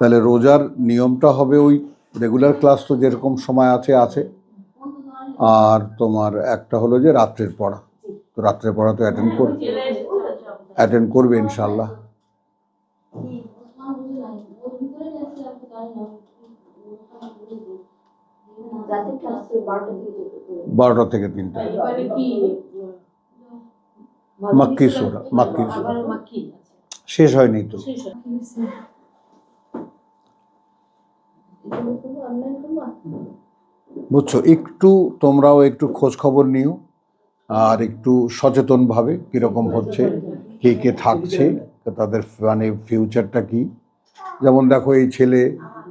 তাহলে রোজার নিয়মটা হবে ওই রেগুলার ক্লাস তো যেরকম সময় আছে আছে। আর তোমার একটা হলো যে রাত্রের পড়া। তো রাত্রের পড়া তো অ্যাটেন্ড করবে অ্যাটেন্ড করবে ইনশাল্লাহ বারোটা থেকে তিনটা। মাক্কি সুরা, মাক্কি। শেষ হয়নি তো শেষ হয়। এগুলো করব, online করব? বুঝছ, একটু তোমরাও একটু খোঁজ খবর নিও আর একটু সচেতনভাবে কীরকম হচ্ছে, কে কে থাকছে, তাদের মানে ফিউচারটা কি। যেমন দেখো, এই ছেলে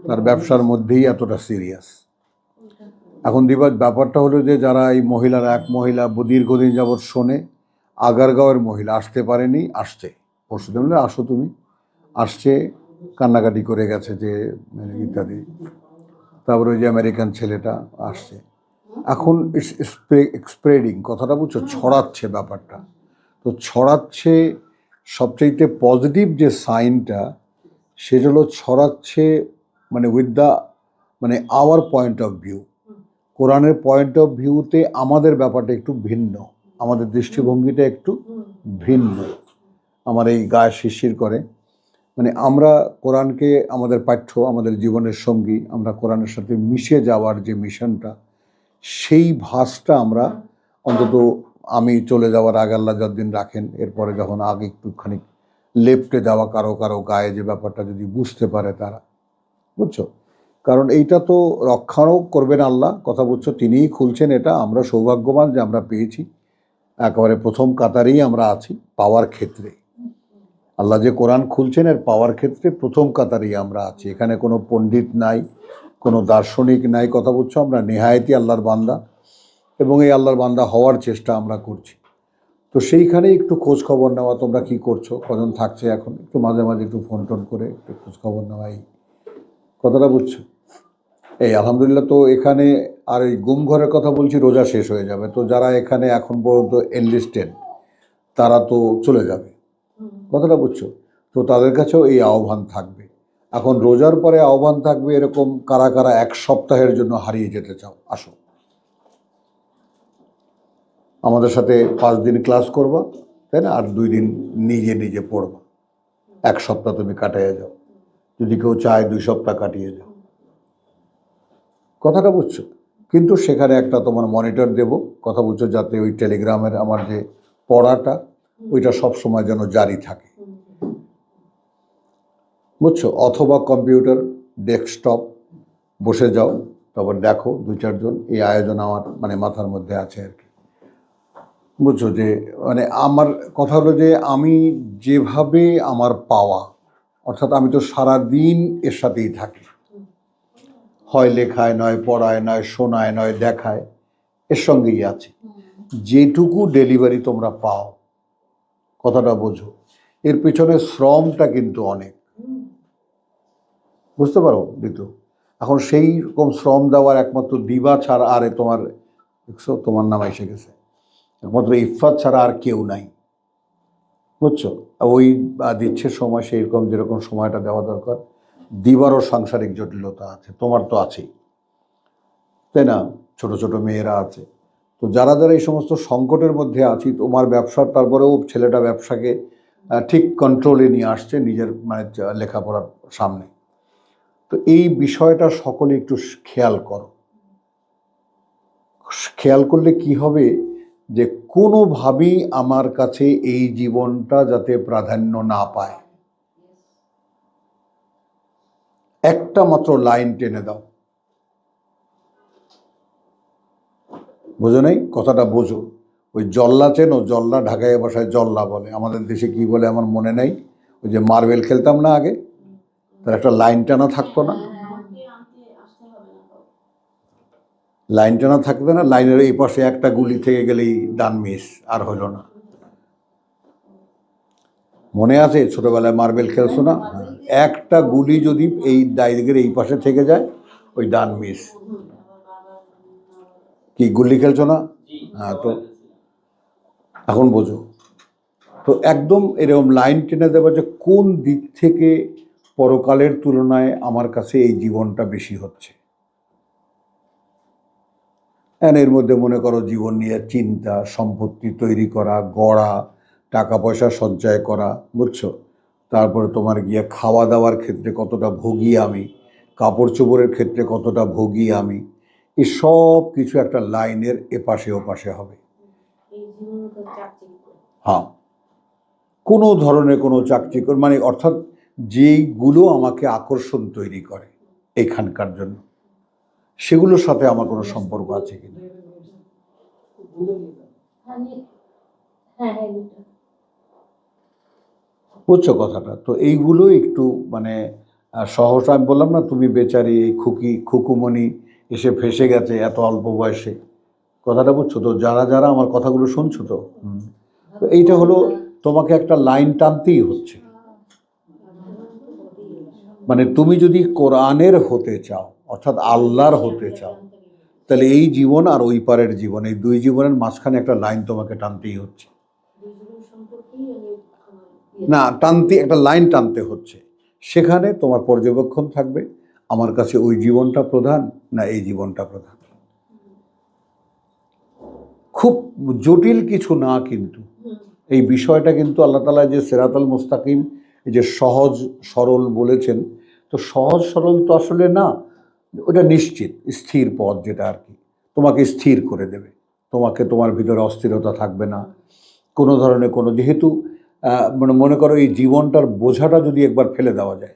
তার ব্যবসার মধ্যেই এতটা সিরিয়াস এখন দিবার ব্যাপারটা হলো যে যারা এই মহিলারা, এক মহিলা দীর্ঘদিন যাবৎ শোনে, আগারগাঁওয়ের মহিলা, আসতে পারেনি, আসছে। পরশু দিন আসো তুমি। আসছে কান্নাকাটি করে গেছে যে, ইত্যাদি। তারপরে ওই যে আমেরিকান ছেলেটা আসছে। এখন স্প্রেডিং কথাটা বুঝছ? ছড়াচ্ছে ব্যাপারটা। তো ছড়াচ্ছে সবচাইতে পজিটিভ যে সাইনটা সেটা হলো ছড়াচ্ছে মানে উইথ দ্য মানে আওয়ার পয়েন্ট অফ ভিউ কোরআনের পয়েন্ট অফ ভিউতে আমাদের ব্যাপারটা একটু ভিন্ন। আমাদের দৃষ্টিভঙ্গিটা একটু ভিন্ন। আমার এই গায়ে শিশির করে। মানে আমরা কোরআনকে আমাদের পাঠ্য, আমাদের জীবনের সঙ্গী, আমরা কোরআনের সাথে মিশে যাওয়ার যে মিশনটা, সেই ভাসটা আমরা অন্তত আমি চলে যাওয়ার আগে আল্লাহ যতদিন রাখেন, এরপরে যখন আগে একটুখানি লেপটে যাওয়া কারও কারও গায়ে যে ব্যাপারটা যদি বুঝতে পারে তারা। বুঝছ? কারণ এইটা তো রক্ষাও করবেন আল্লাহ, কথা বুঝছ? তিনিই খুলছেন এটা, আমরা সৌভাগ্যবান যে আমরা পেয়েছি। একেবারে প্রথম কাতারেই আমরা আছি, পাওয়ার ক্ষেত্রে। আল্লাহ যে কোরআন খুলছেন এর পাওয়ার ক্ষেত্রে প্রথম কাতারেই আমরা আছি। এখানে কোনো পণ্ডিত নাই, কোনো দার্শনিক নাই, কথা বলছো আমরা নেহায়েতি আল্লাহর বান্দা এবং এই আল্লাহর বান্দা হওয়ার চেষ্টা আমরা করছি। তো সেইখানে একটু খোঁজ খবর নেওয়া, তোমরা কি করছ? কজন থাকছে এখন? একটু মাঝে মাঝে একটু ফোন টোন করে একটু খোঁজ খবর নেওয়া এই কথাটা বুঝছ? এই আলহামদুলিল্লাহ তো এখানে আর এই গুম ঘরের কথা বলছি, রোজা শেষ হয়ে যাবে। তো যারা এখানে এখন পর্যন্ত এনলিস্টেড তারা তো চলে যাবে। কথাটা বুঝছ? তো তাদের কাছেও এই আহ্বান থাকবে। এখন রোজার পরে আহ্বান থাকবে এরকম কারা কারা এক সপ্তাহের জন্য হারিয়ে যেতে চাও? আসো। আমাদের সাথে পাঁচ দিন ক্লাস করবা, তাই না? আর দুই দিন নিজে নিজে পড়বা। এক সপ্তাহ তুমি কাটিয়ে যাও। যদি কেউ চায় দুই সপ্তাহ কাটিয়ে যাও। কথাটা বুঝছ? কিন্তু সেখানে একটা তোমার মনিটর দেব। কথা বুঝছ? যাতে ওই টেলিগ্রামের আমার যে পড়াটা ওইটা সব সময় যেন জারি থাকে। বুঝছ? অথবা কম্পিউটার, ডেস্কটপ, বসে যাও, তারপর দেখো দু চারজন এই আয়োজন আমার মানে মাথার মধ্যে আছে আর কি। বুঝছ যে মানে আমার কথা হলো যে, আমি যেভাবে আমার পাওয়া, অর্থাৎ আমি তো সারা দিন এর সাথেই থাকি। হয় লেখায় নয়, পড়ায় নয়, শোনায় নয়, দেখায়, এর সঙ্গেই আছে। যেটুকু ডেলিভারি তোমরা পাও কথাটা বোঝো। এর পেছনে শ্রমটা কিন্তু অনেক। বুঝতে পারো, ঋতু? এখন সেই রকম শ্রম দেওয়ার একমাত্র দিবা ছাড়া আরে তোমার তোমার নাম এসে গেছে। একমাত্র ইফাত ছাড়া আর কেউ নাই। বুঝছ? ওই দিচ্ছে সময়, সেই রকম যেরকম সময়টা দেওয়া দরকার, দিবারও সাংসারিক জটিলতা আছে, তোমার তো আছেই। তাই না? ছোট ছোট মেয়েরা আছে। তো যারা যারা এই সমস্ত সংকটের মধ্যে আছি, তোমার ব্যবসার, তারপরেও ছেলেটা ব্যবসাকে ঠিক কন্ট্রোলে নিয়ে আসছে নিজের মানে লেখাপড়ার সামনে। তো এই বিষয়টা সকলে একটু খেয়াল করো। খেয়াল করলে কি হবে যে, কোনোভাবেই আমার কাছে এই জীবনটা যাতে প্রাধান্য না পায়। একটা মাত্র লাইন টেনে দাও। বোঝো নাই? কথাটা বোঝো। ওই জল্লা চেনো জল্লা ঢাকায় ভাষায় জল্লা বলে। আমাদের দেশে কি বলে আমার মনে নাই। ওই যে মার্বেল খেলতাম না আগে, তার একটা লাইন টানা থাকতো না। লাইন টানা থাকবে না, লাইনের এই পাশে একটা গুলি থেকে গেলেই ডান মিস, আর হলো না। মনে আছে? ছোটবেলায় মার্বেল খেলছো না? একটা গুলি যদি এই ডাইরেক্টের এই পাশে থেকে যায়, ওই ডান মিস। কি গুলি খেলছো না? হ্যাঁ তো এখন বোঝো। তো একদম এরকম লাইন টেনে দেবে যে কোন দিক থেকে পরকালের তুলনায় আমার কাছে এই জীবনটা বেশি হচ্ছে। এর মধ্যে মনে করো জীবন নিয়ে চিন্তা সম্পত্তি তৈরি করা গড়া টাকা পয়সা সঞ্চয় করা বুঝছ? তারপরে তোমার গিয়ে খাওয়া দাওয়ার ক্ষেত্রে কতটা ভোগী আমি কাপড় চোপড়ের ক্ষেত্রে কতটা ভোগী আমি এই সব কিছু একটা লাইনের এপাশে ওপাশে হবে। হ্যাঁ। কোনো ধরনের কোনো চাকচিকর মানে অর্থাৎ যেইগুলো আমাকে আকর্ষণ তৈরি করে এখানকার জন্য সেগুলোর সাথে আমার কোনো সম্পর্ক আছে কিনা। হ্যাঁ নি- হ্যাঁ হ্যাঁ নিটা। বুঝছ কথাটা? তো এইগুলো একটু মানে সহসা আমি বললাম না তুমি বেচারি এই খুকি খুকুমণি এসে ফেসে গেছে এত অল্প বয়সে। কথাটা বুঝছ তো? যারা যারা আমার কথাগুলো শুনছো তো। তো এইটা হলো তোমাকে একটা লাইন টানতেই হচ্ছে। মানে তুমি যদি কোরআনের হতে চাও, অর্থাৎ আল্লাহর হতে চাও, তাহলে এই জীবন আর ওই পারের জীবন, এই দুই জীবনের মাঝখানে একটা লাইন তোমাকে টানতেই হচ্ছে। না, টানতে, একটা লাইন টানতে হচ্ছে। সেখানে তোমার পর্যবেক্ষণ থাকবে। আমার কাছে ওই জীবনটা প্রধান না এই জীবনটা প্রধান? খুব জটিল কিছু না কিন্তু। এই বিষয়টা কিন্তু আল্লাহ তালা যে সেরাতাল মুস্তাকিম যে সহজ সরল বলেছেন, তো সহজ সরল তো আসলে না, ওটা নিশ্চিত, স্থির পথ যেটা আর কি। তোমাকে স্থির করে দেবে। তোমাকে তোমার ভিতরে অস্থিরতা থাকবে না। কোনো ধরনের কোনো, যেহেতু মানে মনে করো এই জীবনটার বোঝাটা যদি একবার ফেলে দেওয়া যায়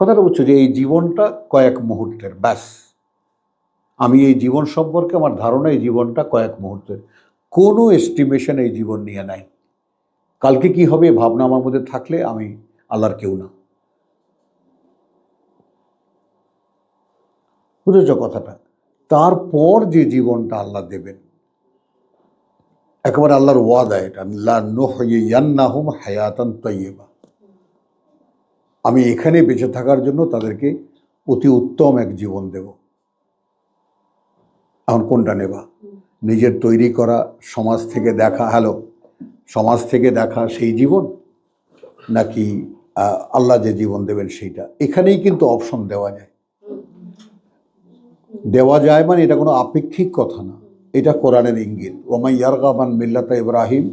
কথাটা বুঝছ যে এই জীবনটা কয়েক মুহূর্তের, ব্যাস। আমি এই জীবন সম্পর্কে আমার ধারণা, এই জীবনটা কয়েক মুহূর্তের। কোনো এস্টিমেশন এই জীবন নিয়ে নাই। কালকে কি হবে ভাবনা আমার মধ্যে থাকলে আমি আল্লাহর কেউ না। বুঝেছ কথাটা? তারপর যে জীবনটা আল্লাহ দেবেন, একেবারে আল্লাহর ওয়াদা এটা। লা নুহইয়ান্নাহুম হায়াতান তৈয়বা আমি এখানে বেঁচে থাকার জন্য তাদেরকে অতি উত্তম এক জীবন দেব। এখন কোনটা নেবা? নিজের তৈরি করা সমাজ থেকে দেখা, হ্যালো, সমাজ থেকে দেখা সেই জীবন? নাকি আল্লাহ যে জীবন দেবেন সেইটা? এখানেই কিন্তু অপশন দেওয়া যায়। দেওয়া যায় মানে এটা কোনো আপেক্ষিক কথা না। এটা কোরআনের ইঙ্গিত। ওমাই ইয়ারগাবান মিল্লাতা ইব্রাহিম,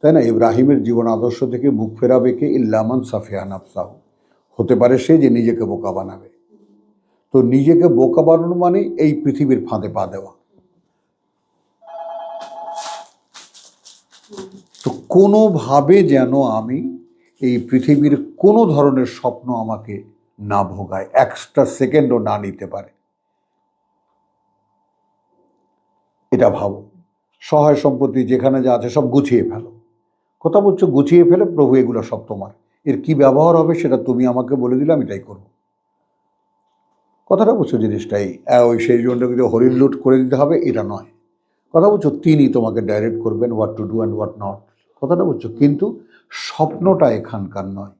তাই না? ইব্রাহিমের জীবন আদর্শ থেকে মুখ ফেরাবে কে? ইল্লামান সাফিয়ান আফসাহ হতে পারে সে যে নিজেকে বোকা বানাবে। তো নিজেকে বোকা বানানো মানে এই পৃথিবীর ফাঁদে পা দেওয়া। তো কোনোভাবে যেন আমি এই পৃথিবীর কোনো ধরনের স্বপ্ন আমাকে না ভোগায় এক্সট্রা সেকেন্ডও না নিতে পারে। এটা ভাবো। সহায় সম্পত্তি যেখানে যা আছে সব গুছিয়ে ফেলো। কথা বলছো, গুছিয়ে ফেলে প্রভু এগুলো সব তোমার। এর কি ব্যবহার হবে সেটা তুমি আমাকে বলে দিলে, আমি তাই করব। কথাটা বুঝছ জিনিসটাই ওই সেই জন্য কিন্তু হরিণ লুট করে দিতে হবে, এটা নয়। কথা বলছো তিনি তোমাকে ডাইরেক্ট করবেন what to do and what not কথাটা বুঝছ, কিন্তু স্বপ্নটা এখানকার নয়।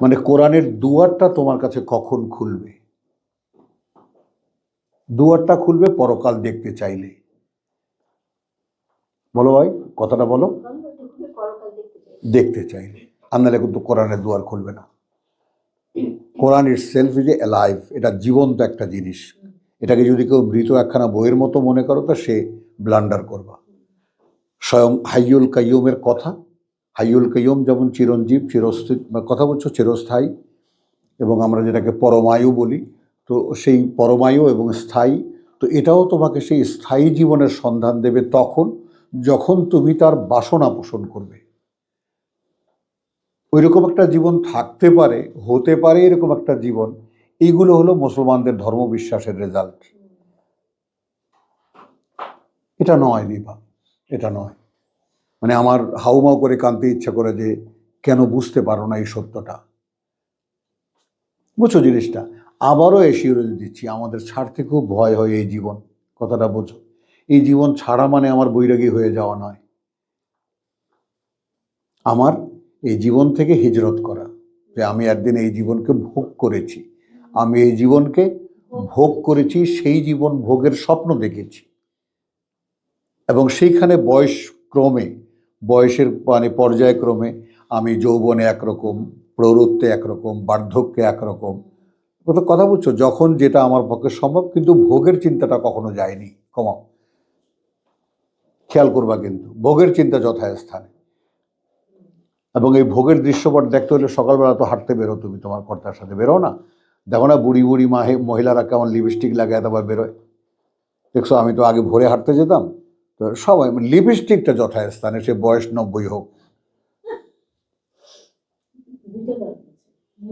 মানে কোরআনের দুয়ারটা তোমার কাছে কখন খুলবে? দুয়ারটা খুলবে পরকাল দেখতে চাইলে। বলো ভাই, কথাটা বলো কারণ ওইটা খুবই পরকাল দেখতে চাই আন্দালে কিন্তু কোরআনের দুয়ার খুলবে না। Quran itself is a alive এটা জীবন্ত একটা জিনিস। এটাকে যদি কেউ মৃত একখানা বইয়ের মতো মনে করো, তো সে ব্লান্ডার করবা। স্বয়ং হাইয়ুল কাইয়ুমের কথা। হাইয়ুল কাইয়ুম যেমন চিরঞ্জীব, চিরস্থিত কথা বলছো, চিরস্থায়ী। এবং আমরা যেটাকে পরমায়ু বলি, তো সেই পরমায়ু এবং স্থায়ী, তো এটাও তোমাকে সেই স্থায়ী জীবনের সন্ধান দেবে তখন, যখন তুমি তার বাসনা পোষণ করবে। ওইরকম একটা জীবন থাকতে পারে, হতে পারে এরকম একটা জীবন। এইগুলো হলো মুসলমানদের ধর্মবিশ্বাসের রেজাল্ট এটা নয় দিবা এটা নয়। মানে আমার হাউমাউ করে কানতে ইচ্ছা করে যে কেন বুঝতে পারো না এই সত্যটা। বুঝছ জিনিসটা? আবারও এসিওরে দিচ্ছি, আমাদের ছাড়তে খুব ভয় হয় এই জীবন, কথাটা বোঝো। এই জীবন ছাড়া মানে আমার বৈরাগী হয়ে যাওয়া নয়। আমার এই জীবন থেকে হিজরত করা, যে আমি একদিন এই জীবনকে ভোগ করেছি। আমি এই জীবনকে ভোগ করেছি, সেই জীবন ভোগের স্বপ্ন দেখেছি। এবং সেইখানে বয়স ক্রমে, বয়সের মানে পর্যায়ক্রমে আমি যৌবনে একরকম প্রৌরত্বে একরকম, বার্ধক্যে একরকম। কথা বুঝছ যখন যেটা আমার পক্ষে সম্ভব, কিন্তু ভোগের চিন্তাটা কখনো যায়নি। কমাও। খেয়াল করবা কিন্তু, ভোগের চিন্তা যথাস্থানে। এবং এই ভোগের দৃশ্যপট দেখতে হলে সকালবেলা তো হাঁটতে বেরো তুমি তোমার কর্তার সাথে বেরো না। দেখো না বুড়ি বুড়ি মাহে মহিলারা কেমন লিপস্টিক লাগায় তারপর বেরোয়। দেখছ আমি তো আগে ভোরে হাঁটতে যেতাম তো সবাই লিপস্টিকটা যথাস্থানে সে বয়স নব্বই হোক। দুইটা কারণ আছে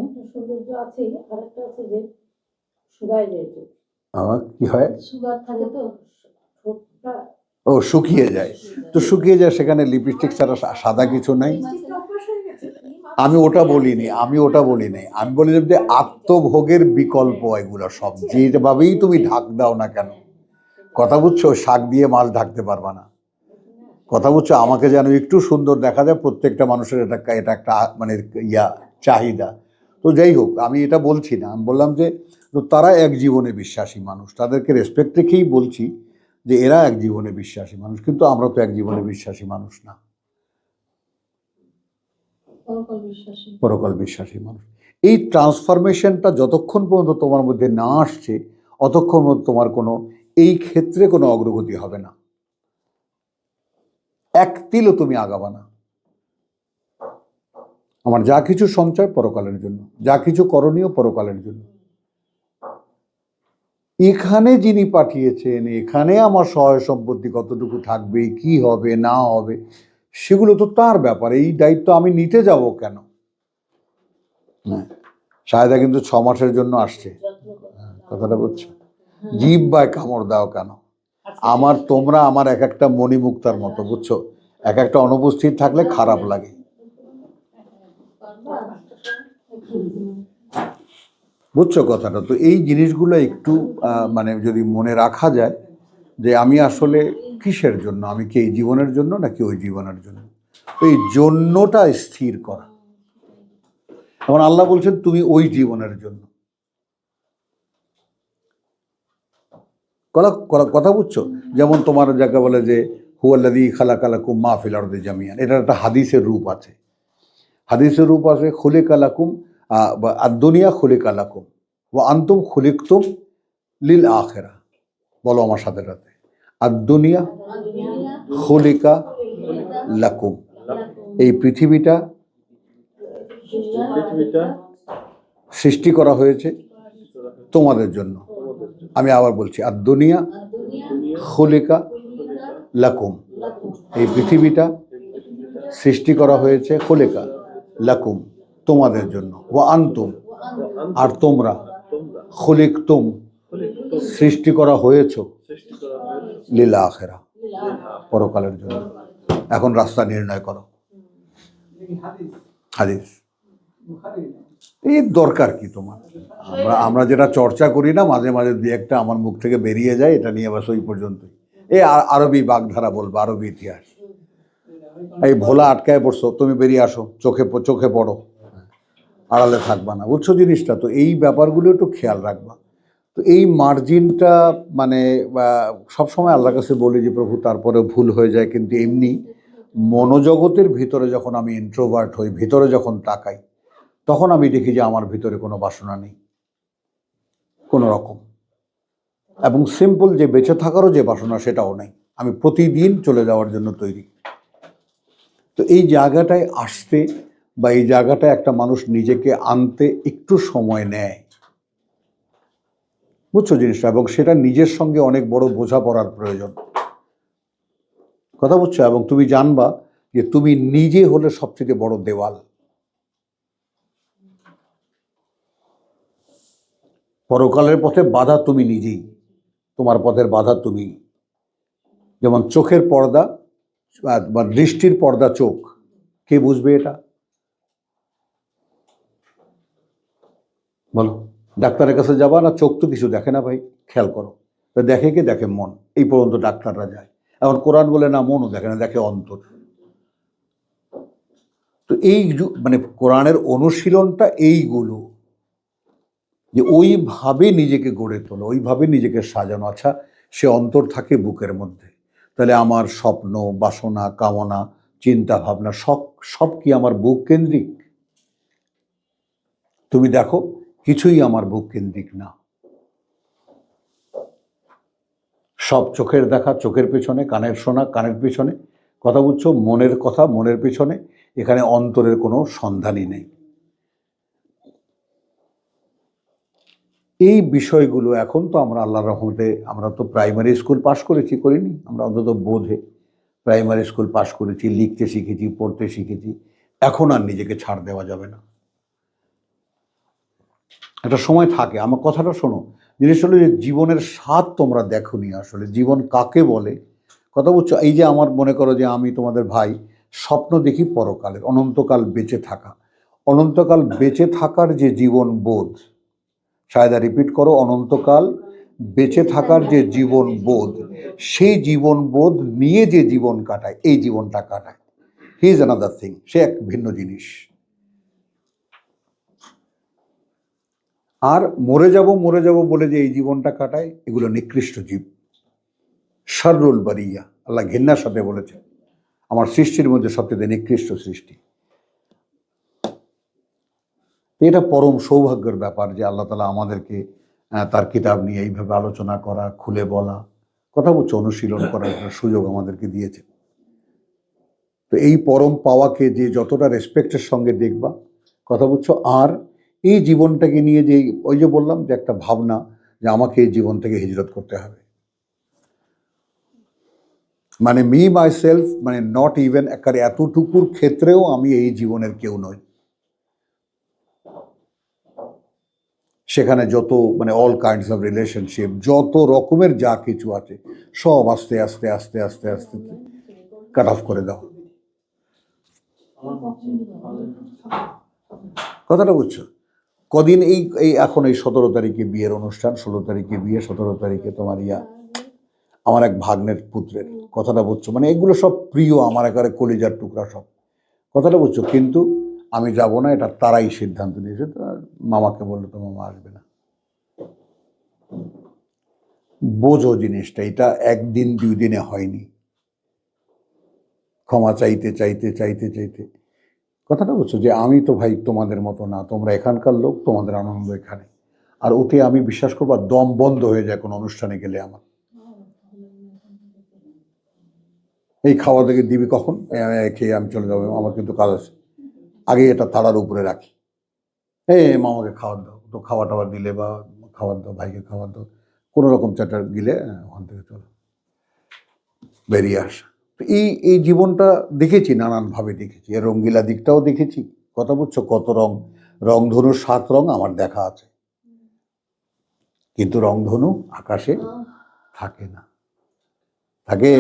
একটা সৌন্দর্য আছে আর একটা আছে যে সুগার যায় চোখ আমার কি হয়? ও শুকিয়ে যায়। তো শুকিয়ে যায় সেখানে লিপস্টিক ছাড়া সা- সাদা কিছু নাই। আমি ওটা বলিনি, আমি ওটা বলিনি। আমি বলি যে আত্মভোগের বিকল্প এগুলো সব যেভাবেই তুমি ঢাক দাও না কেন। কথা বুঝছ? শাক দিয়ে মাছ ঢাকতে পারবা না। কথা বুঝছ? আমাকে যেন একটু সুন্দর দেখা যায়, প্রত্যেকটা মানুষের এটা এটা একটা মানে ইয়া, চাহিদা। তো যাই হোক, আমি এটা বলছি না। আমি বললাম যে, তো তারা এক জীবনে বিশ্বাসী মানুষ, তাদেরকে রেসপেক্ট রেখেই বলছি যে, এরা এক জীবনে বিশ্বাসী মানুষ, কিন্তু আমরা তো এক জীবনে বিশ্বাসী মানুষ না। পরকাল বিশ্বাসী। মানুষ। এই ট্রান্সফরমেশনটা যতক্ষণ পর্যন্ত তোমার মধ্যে না আসছে, অতক্ষণ পর্যন্ত তোমার কোনো, এই ক্ষেত্রে কোনো অগ্রগতি হবে না। এক তিলও তুমি আগাবা না। আমার যা কিছু সঞ্চয় পরকালের জন্য, যা কিছু করণীয় পরকালের জন্য। এখানে যিনি পাঠিয়েছেন, এখানে আমার সহায় সম্পত্তি কতটুকু থাকবে, কি হবে, না হবে সেগুলো তো তার ব্যাপার, এই দায়িত্ব আমি নিতে যাব কেন? হ্যাঁ সায়দা কিন্তু ছ মাসের জন্য আসছে। কথাটা বুঝছ? জীব বায় কামড় দাও কেন? আমার, তোমরা আমার এক একটা মণিমুক্তার মতো, বুঝছ? এক একটা অনুপস্থিত থাকলে খারাপ লাগে। বুঝছ কথাটা? তো এই জিনিসগুলো একটু মানে যদি মনে রাখা যায় যে আমি আসলে কিসের জন্য? আমি কি এই জীবনের জন্য নাকি ওই জীবনের জন্য? এই জন্যটা স্থির করা। এখন আল্লাহ বলছেন, তুমি ওই জীবনের জন্য। কথা বুঝছ? যেমন তোমার যাকে বলে যে হুয়াল্লাদি খালা কালাকুম মা ফিলারদে জামিয়ান এটার একটা হাদিসের রূপ আছে। হাদিসের রূপ আছে খুলে কালাকুম আর দুনিয়া খুলে কালাকুম ও আন্তুম খুলিকতুম লীল আখেরা। বলো আমার সাথে সাথে। আর দুনিয়া খুলিকা লাকুম। এই পৃথিবীটা পৃথিবীটা সৃষ্টি করা হয়েছে তোমাদের জন্য। আমি আবার বলছি আর দুনিয়া খুলিকা লাকুম। এই পৃথিবীটা সৃষ্টি করা হয়েছে খুলিকা লাকুম তোমাদের জন্য। ও আন্তুম আর তোমরা খুলিক তুম সৃষ্টি করা হয়েছে লীলা আখেরা। পরকালের জন্য। এখন রাস্তা নির্ণয় করো। হাদিস। এই দরকার কি তোমার? আমরা আমরা যেটা চর্চা করি না মাঝে মাঝে দু একটা আমার মুখ থেকে বেরিয়ে যায় এটা নিয়ে বাস ওই পর্যন্তই। এই আরবি বাগধারা বলব আরবি ইতিহাস। এই ভোলা আটকায় পড়ছো তুমি বেরিয়ে আসো চোখে চোখে পড়ো। আড়ালে থাকবা না। বুঝছ জিনিসটা তো এই ব্যাপারগুলো একটু খেয়াল রাখবা। তো এই মার্জিনটা মানে সব সময় আল্লাহর কাছে বলি যে, প্রভু তারপরে ভুল হয়ে যায়। কিন্তু এমনি মনোজগতের ভিতরে যখন আমি ইন্ট্রোভার্ট হই, ভিতরে যখন তাকাই, তখন আমি দেখি যে, আমার ভিতরে কোনো বাসনা নেই। কোনো রকম। এবং সিম্পল যে, বেঁচে থাকারও যে, বাসনা, সেটাও নেই। আমি প্রতিদিন চলে যাওয়ার জন্য তৈরি। তো এই জায়গাটায় আসতে বা এই জায়গাটায় একটা মানুষ নিজেকে আনতে একটু সময় নেয়। বুঝছ জিনিসটা? এবং সেটা নিজের সঙ্গে অনেক বড় বোঝাপড়ার প্রয়োজন। কথা বুঝছ? এবং তুমি জানবা যে তুমি নিজে হলে সবচেয়ে বড় দেওয়াল। পরকালের পথে বাধা তুমি নিজেই। তোমার পথের বাধা তুমি। যেমন চোখের পর্দা বা দৃষ্টির পর্দা চোখ। কে বুঝবে এটা? বলো। ডাক্তারের কাছে যাবা না, চোখ তো কিছু দেখে না ভাই, খেয়াল করো। তো দেখে কি? দেখে মন। এই পর্যন্ত ডাক্তাররা যায়। এখন কোরআন বলে না, মনও দেখে না, দেখে অন্তর। তো এই মানে কোরআনের অনুশীলনটা এইগুলো। যে ওইভাবে নিজেকে গড়ে তোলো, ওইভাবে নিজেকে সাজানো। আচ্ছা সে অন্তর থাকে বুকের মধ্যে। তাহলে আমার স্বপ্ন, বাসনা, কামনা চিন্তা ভাবনা সব সব কি আমার বুক কেন্দ্রিক? তুমি দেখো কিছুই আমার বুক কেন্দ্রিক না। সব চোখের দেখা, চোখের পেছনে, কানের শোনা কানের পেছনে, কথা বুঝছ, মনের কথা, মনের পেছনে, এখানে অন্তরের কোনো সন্ধানই নেই। এই বিষয়গুলো এখন তো আমরা আল্লাহ রহমতে, আমরা তো প্রাইমারি স্কুল পাশ করেছি, করিনি? আমরা অন্তত বোধে প্রাইমারি স্কুল পাশ করেছি, লিখতে শিখেছি, পড়তে শিখেছি। এখন আর নিজেকে ছাড় দেওয়া যাবে না। একটা সময় থাকে। আমার কথাটা শোনো জিনিস হলো যে জীবনের স্বাদ তোমরা দেখো নি আসলে, জীবন কাকে বলে? কথা বলছো, এই যে আমার মনে করো যে আমি তোমাদের ভাই, স্বপ্ন দেখি পরকালের, অনন্তকাল বেঁচে থাকা। অনন্তকাল বেঁচে থাকার যে জীবন বোধ, সায়দা রিপিট করো, অনন্তকাল বেঁচে থাকার যে জীবন বোধ, সেই জীবন বোধ নিয়ে যে জীবন কাটায়, এই জীবনটা কাটায়। হি ইজ অ্যানাদার থিং সে এক ভিন্ন জিনিস। আর মরে যাব মরে যাব বলে যে এই জীবনটা কাটায়, এগুলো নিকৃষ্ট জীব। শাররুল বারিয়া, আল্লাহ ঘেন্নার সাথে বলেছে আমার সৃষ্টির মধ্যে সবচেয়ে নিকৃষ্ট সৃষ্টি। এটা পরম সৌভাগ্যের ব্যাপার যে আল্লাহ তালা আমাদেরকে তার কিতাব নিয়ে এইভাবে আলোচনা করা, খুলে বলা, কথা বলছে, অনুশীলন করার একটা সুযোগ আমাদেরকে দিয়েছে। তো এই পরম পাওয়াকে যে যতটা রেসপেক্টের সঙ্গে দেখবা, কথা বলছো, আর এই জীবনটাকে নিয়ে যে ওই যে বললাম যে একটা ভাবনা যে আমাকে এই জীবন থেকে হিজরত করতে হবে। মানে মি মাই সেলফ মানে নট ইভেন একার এতটুকুর ক্ষেত্রেও আমি এই জীবনের কেউ নই। সেখানে যত মানে অল কাইন্ডস অফ রিলেশনশিপ যত রকমের যা কিছু আছে সব আস্তে আস্তে আস্তে আস্তে আস্তে কাট অফ করে দাও। কথাটা বুঝছ? কদিন এই এই এখন এই সতেরো তারিখে বিয়ের অনুষ্ঠান, ষোলো তারিখে বিয়ে, সতেরো তারিখে তোমার ইয়া, আমার এক ভাগ্নের পুত্রের। কথাটা বুঝছ? মানে এগুলো সব প্রিয়, আমার একারে কলিজার টুকরা সব। কথাটা বুঝছ? কিন্তু আমি যাব না, এটা তারাই সিদ্ধান্ত নিয়েছে, তো মামাকে বলল তো মামা আসবে না। বোঝো জিনিসটা, এটা একদিন দুই দিনে হয়নি। ক্ষমা চাইতে চাইতে চাইতে চাইতে। কথাটা বলছো যে আমি তো ভাই তোমাদের মতো না তোমরা এখানকার লোক তোমাদের আনন্দ এখানে। আর ওতে আমি বিশ্বাস করব দম বন্ধ হয়ে যায় কোনো অনুষ্ঠানে গেলে আমার। এই খাওয়া থেকে দিবি কখন? খেয়ে আমি চলে যাব আমার কিন্তু কাজ আছে। আগে এটা তাড়ার উপরে রাখি। এই মামাকে খাওয়ার দাও তো খাওয়া টাওয়া দিলে বা খাওয়ার দাও ভাইকে খাওয়ার দাও। কোনো রকম চাটার দিলে হ্যাঁ, ওখান থেকে চলো। বেরিয়ে আসা। তো এই এই জীবনটা দেখেছি নানানভাবে দেখেছি। এর রঙ্গিলা দিকটাও দেখেছি। কথা বুঝছ কত রং রংধনুর সাত রং আমার দেখা আছে। কিন্তু রংধনু আকাশে থাকে না। থাকে